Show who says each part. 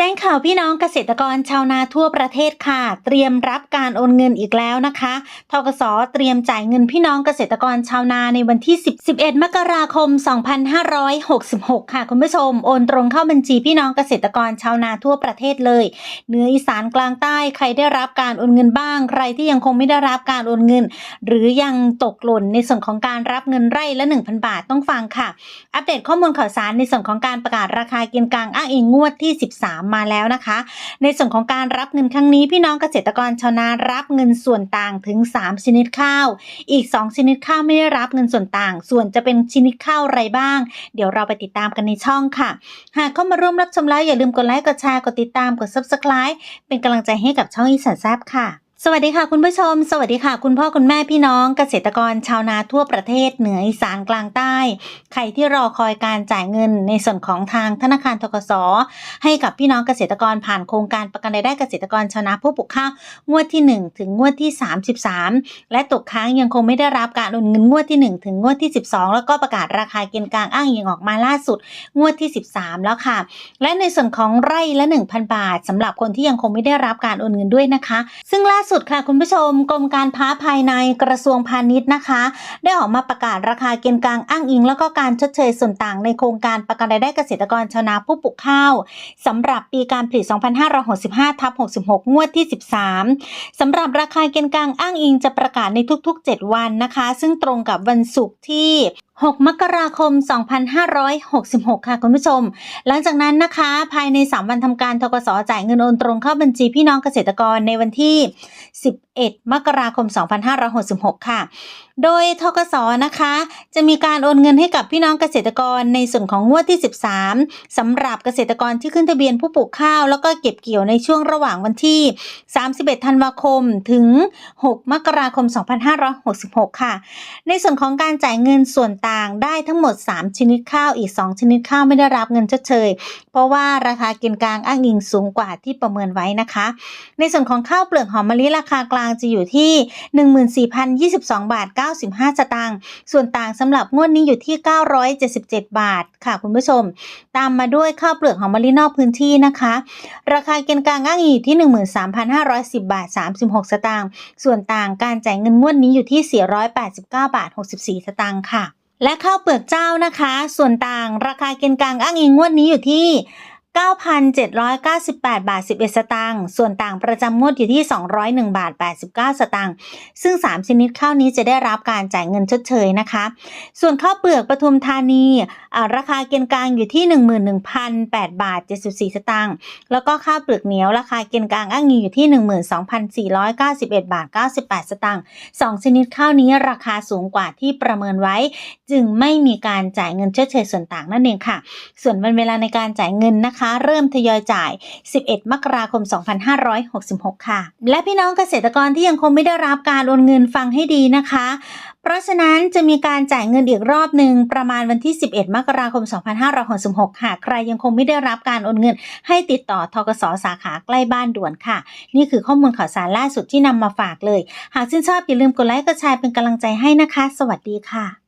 Speaker 1: แจ้งข่าวพี่น้องเกษตรกรชาวนาทั่วประเทศค่ะ เตรียมรับการโอนเงินอีกแล้วนะคะทกสเตรียมจ่ายเงินพี่น้องเกษตรกรชาวนาในวันที่ 10 11 มกราคม 2566 ค่ะ คุณผู้ชม โอนตรงเข้าบัญชีพี่น้องเกษตรกรชาวนาทั่วประเทศเลยเหนืออีสานกลางใต้ใครได้รับการโอนเงินบ้าง ใครที่ยังคงไม่ได้รับการโอนเงิน หรือยังตกหล่นในส่วนของการรับเงินไร่ละ 1,000 บาทต้องฟังค่ะ อัปเดตข้อมูลข่าวสารในส่วนของการประกาศราคาเกินกลางอ้างอิงงวดที่ 13มาแล้วนะคะ ในส่วนของการรับเงินครั้งนี้ พี่น้องเกษตรกรชาวนารับเงินส่วนต่างถึง 3 ชนิดข้าว อีก 2 ชนิดข้าวไม่ได้รับเงินส่วนต่าง ส่วนจะเป็นชนิดข้าวอะไรบ้าง เดี๋ยวเราไปติดตามกันในช่องค่ะ หากเข้ามาร่วมรับชมแล้วอย่าลืมกดไลค์กดแชร์กดติดตามกด subscribe เป็นกำลังใจให้กับช่องอีสานแซบค่ะ สวัสดีค่ะคุณผู้ชม สวัสดีค่ะ คุณพ่อคุณแม่พี่น้องเกษตรกรชาวนาทั่วประเทศเหนืออีสานกลางใต้ ใครที่รอคอยการจ่ายเงินในส่วนของทางธนาคารทกสให้กับพี่น้องเกษตรกรผ่านโครงการประกันรายได้เกษตรกรชาวนาผู้ปลูกข้าวงวดที่ 1 ถึงงวดที่ 33 และตกค้างยังคงไม่ได้รับการโอนเงินงวดที่ 1 ถึงงวดที่ 12 แล้วก็ประกาศราคาเกณฑ์กลางอ้างอิงออกมาล่าสุด งวดที่ 13 แล้วค่ะ และในส่วนของไร่ละ 1,000 บาทสำหรับคนที่ยังคงไม่ได้รับการโอนเงินด้วยนะคะ ซึ่งล่าสุดค่ะคุณผู้ชมกรมการค้าภายในกระทรวงพาณิชย์นะคะ ได้ออกมาประกาศราคาเกณฑ์กลางอ้างอิง แล้วก็การชดเชยส่วนต่างในโครงการประกันรายได้เกษตรกรชาวนาผู้ปลูกข้าวสำหรับปีการผลิต 2565ทับ66 งวดที่ 13สำหรับราคาเกณฑ์กลางอ้างอิงจะประกาศในทุก ๆ 7 วันนะคะ ซึ่งตรงกับวันศุกร์ที่ 6 มกราคม 2566 ค่ะคุณผู้ชม หลังจากนั้นนะคะ ภายใน 3 วันทำการทกสจ่ายเงินโอนตรงเข้าบัญชีพี่น้องเกษตรกรในวันที่ 11 มกราคม 2566 ค่ะ โดยทกสนะคะ จะมีการโอนเงินให้กับพี่น้องเกษตรกรในส่วนของงวดที่ 13สำหรับเกษตรกรที่ขึ้นทะเบียนผู้ปลูกข้าว แล้วก็เก็บเกี่ยวในช่วงระหว่างวันที่ 31 ธันวาคม ถึง 6 มกราคม 2566 ค่ะ ในส่วนของการจ่ายเงินส่วนต่างได้ทั้งหมด 3 ชนิดข้าวอีก 2 ชนิดข้าวไม่ได้รับเงินชดเชย เพราะว่าราคาเกณฑ์กลางอ้างอิงสูงกว่าที่ประเมินไว้นะคะ ในส่วนของข้าวเปลือกหอมมะลิราคากลางจะอยู่ที่ 14,022 บาท 95 สตางค์ ส่วนต่างสำหรับงวดนี้อยู่ที่ 977 บาทค่ะคุณผู้ชม ตามมาด้วยข้าวเปลือกหอมมะลินอกพื้นที่นะคะ ราคาเกณฑ์กลางอ้างอิงอยู่ที่ 13,510 บาท 36 สตางค์ ส่วนต่างการจ่ายเงินงวดนี้อยู่ที่ 489 บาท 64 สตางค์ค่ะและข้าวเปลือกเจ้านะคะ ส่วนต่างราคาเกณฑ์กลางอ้างอิงงวดนี้อยู่ที่ 9,798 บาท 11 สตางค์ส่วนต่างประจำงวดอยู่ที่ 201 บาท 89 สตางค์ซึ่ง 3 ชนิดข้าวนี้จะได้รับการจ่ายเงินชดเชยนะคะ ส่วนข้าวเปลือกปทุมธานีราคาเกณฑ์กลางอยู่ที่ 11,008 บาท 74 สตางค์แล้วก็ข้าวเปลือกเหนียวราคาเกณฑ์กลางอ้างอิงอยู่ที่ 12,491 บาท 98 สตางค์2ชนิดข้าวนี้ราคาสูงกว่าที่ประเมินไว้ จึงไม่มีการจ่ายเงินชดเชยส่วนต่างนั่นเองค่ะ ส่วนวันเวลาในการจ่ายเงินนะคะเริ่มทยอยจ่าย 11 มกราคม 2566 ค่ะ และพี่น้องเกษตรกรที่ยังคงไม่ได้รับการโอนเงินฟังให้ดีนะคะ เพราะฉะนั้นจะมีการจ่ายเงินอีกรอบหนึ่งประมาณวันที่ 11 มกราคม 2566 ค่ะ ใครยังคงไม่ได้รับการโอนเงิน ให้ติดต่อทกสสาขาใกล้บ้านด่วนค่ะ นี่คือข้อมูลข่าวสารล่าสุดที่นำมาฝากเลย หากชื่นชอบอย่าลืมกดไลค์กดแชร์เป็นกำลังใจให้นะคะ สวัสดีค่ะ